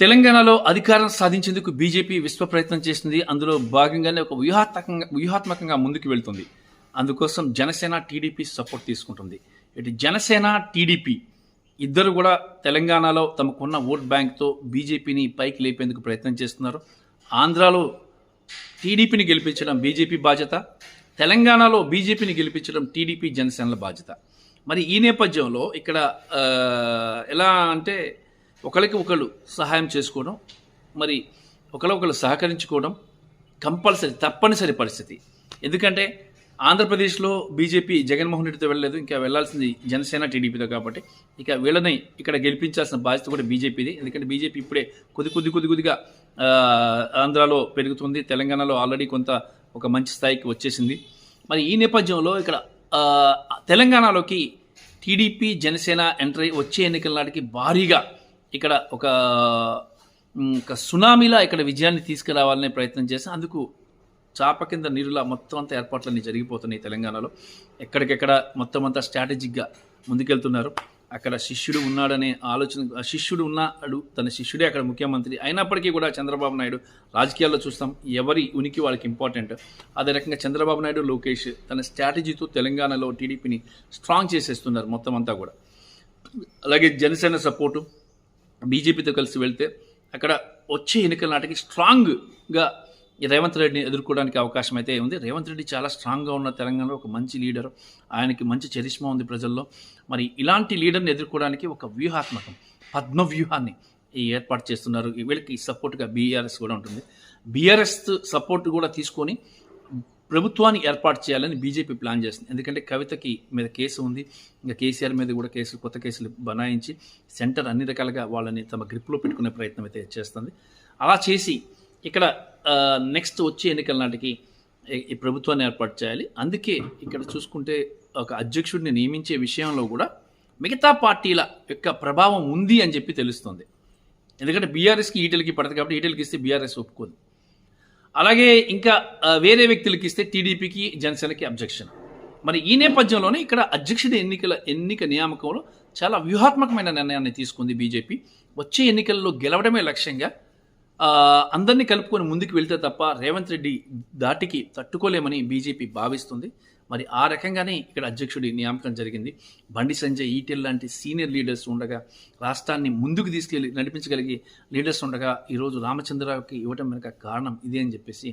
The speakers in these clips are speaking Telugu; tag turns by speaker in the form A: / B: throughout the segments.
A: తెలంగాణలో అధికారం సాధించేందుకు బీజేపీ విశ్వ ప్రయత్నం చేస్తుంది అందులో భాగంగానే ఒక వ్యూహాత్మకంగా వ్యూహాత్మకంగా ముందుకు వెళ్తుంది. అందుకోసం జనసేన టీడీపీ సపోర్ట్ తీసుకుంటుంది. ఇటు జనసేన టీడీపీ ఇద్దరు కూడా తెలంగాణలో తమకున్న ఓట్ బ్యాంక్తో బీజేపీని పైకి లేపేందుకు ప్రయత్నం చేస్తున్నారు. ఆంధ్రాలో టీడీపీని గెలిపించడం బీజేపీ బాధ్యత. తెలంగాణలో బీజేపీని గెలిపించడం టీడీపీ జనసేనల బాధ్యత. మరి ఈ నేపథ్యంలో ఇక్కడ ఎలా అంటే ఒకరికి ఒకళ్ళు సహాయం చేసుకోవడం మరి ఒకరికొకరు సహకరించుకోవడం కంపల్సరీ తప్పనిసరి పరిస్థితి. ఎందుకంటే ఆంధ్రప్రదేశ్లో బీజేపీ జగన్మోహన్ రెడ్డితో వెళ్ళలేదు ఇంకా వెళ్ళాల్సింది జనసేన టీడీపీతో కాబట్టి. ఇక వీళ్ళని ఇక్కడ గెలిపించాల్సిన బాధ్యత కూడా బీజేపీది. ఎందుకంటే బీజేపీ ఇప్పుడే కొద్ది కొద్ది కొద్ది కొద్దిగా ఆంధ్రాలో పెరుగుతుంది. తెలంగాణలో ఆల్రెడీ కొంత ఒక మంచి స్థాయికి వచ్చేసింది. మరి ఈ నేపథ్యంలో ఇక్కడ తెలంగాణలోకి టీడీపీ జనసేన ఎంటర్ వచ్చే ఎన్నికల నాటికి భారీగా ఇక్కడ ఒక ఒక సునామీలా ఇక్కడ విజయాన్ని తీసుకురావాలనే ప్రయత్నం చేసి అందుకు చాప కింద నీరులా మొత్తం అంతా ఏర్పాట్లన్నీ జరిగిపోతున్నాయి తెలంగాణలో. ఎక్కడికెక్కడ మొత్తం అంతా స్ట్రాటజిక్గా ముందుకెళ్తున్నారు. అక్కడ శిష్యుడు ఉన్నాడనే ఆలోచన శిష్యుడు ఉన్నాడు తన శిష్యుడే అక్కడ ముఖ్యమంత్రి అయినప్పటికీ కూడా చంద్రబాబు నాయుడు రాజకీయాల్లో చూస్తాం ఎవరి ఉనికి వాళ్ళకి ఇంపార్టెంట్ అదే రకంగా చంద్రబాబు నాయుడు లోకేష్ తన స్ట్రాటజీతో తెలంగాణలో టీడీపీని స్ట్రాంగ్ చేసేస్తున్నారు మొత్తం అంతా కూడా. అలాగే జనసేన సపోర్టు బీజేపీతో కలిసి వెళ్తే అక్కడ వచ్చే ఎన్నికల నాటికి స్ట్రాంగ్గా రేవంత్ రెడ్డిని ఎదుర్కోవడానికి అవకాశం అయితే ఉంది. రేవంత్ రెడ్డి చాలా స్ట్రాంగ్గా ఉన్న తెలంగాణలో ఒక మంచి లీడర్. ఆయనకి మంచి చరిష్మా ఉంది ప్రజల్లో. మరి ఇలాంటి లీడర్ని ఎదుర్కోవడానికి ఒక వ్యూహాత్మకం పద్మ వ్యూహాన్ని ఈ ఏర్పాటు చేస్తున్నారు. వీళ్ళకి సపోర్ట్గా బీఆర్ఎస్ కూడా ఉంటుంది. బీఆర్ఎస్ సపోర్ట్ కూడా తీసుకొని ప్రభుత్వాన్ని ఏర్పాటు చేయాలని బీజేపీ ప్లాన్ చేస్తుంది. ఎందుకంటే కవితకి మీద కేసు ఉంది. ఇంకా కేసీఆర్ మీద కూడా కేసులు కొత్త కేసులు బనాయించి సెంటర్ అన్ని రకాలుగా వాళ్ళని తమ గ్రిప్లో పెట్టుకునే ప్రయత్నం అయితే చేస్తుంది. అలా చేసి ఇక్కడ నెక్స్ట్ వచ్చే ఎన్నికల నాటికి ఈ- ప్రభుత్వాన్ని ఏర్పాటు చేయాలి. అందుకే ఇక్కడ చూసుకుంటే ఒక అధ్యక్షుడిని నియమించే విషయంలో కూడా మిగతా పార్టీల యొక్క ప్రభావం ఉంది అని చెప్పి తెలుస్తుంది. ఎందుకంటే బీఆర్ఎస్కి ఈటెలకి పడదు కాబట్టి ఈటెలకి ఇస్తే బీఆర్ఎస్ ఒప్పుకోదు. అలాగే ఇంకా వేరే వ్యక్తులకి ఇస్తే టీడీపీకి జనసేనకి అబ్జెక్షన్. మరి ఈ నేపథ్యంలోనే ఇక్కడ అధ్యక్షుడి ఎన్నికల ఎన్నిక నియామకంలో చాలా వ్యూహాత్మకమైన నిర్ణయాన్ని తీసుకుంది బీజేపీ. వచ్చే ఎన్నికల్లో గెలవడమే లక్ష్యంగా అందరినీ కలుపుకొని ముందుకు వెళ్తే తప్ప రేవంత్ రెడ్డి దాటికి తట్టుకోలేమని బీజేపీ భావిస్తుంది. మరి ఆ రకంగానే ఇక్కడ అధ్యక్షుడి నియామకం జరిగింది. బండి సంజయ్ ఈటెల్ లాంటి సీనియర్ లీడర్స్ ఉండగా రాష్ట్రాన్ని ముందుకు తీసుకెళ్ళి నడిపించగలిగే లీడర్స్ ఉండగా ఈరోజు రామచంద్రరావుకి ఇవ్వటం వెనుక కారణం ఇదే అని చెప్పేసి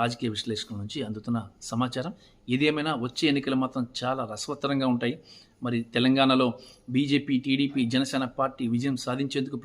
A: రాజకీయ విశ్లేషకుల నుంచి అందుతున్న సమాచారం. ఇదేమైనా వచ్చే ఎన్నికలు మాత్రం చాలా రసవత్తరంగా ఉంటాయి. మరి తెలంగాణలో బీజేపీ టీడీపీ జనసేన పార్టీ విజయం సాధించేందుకు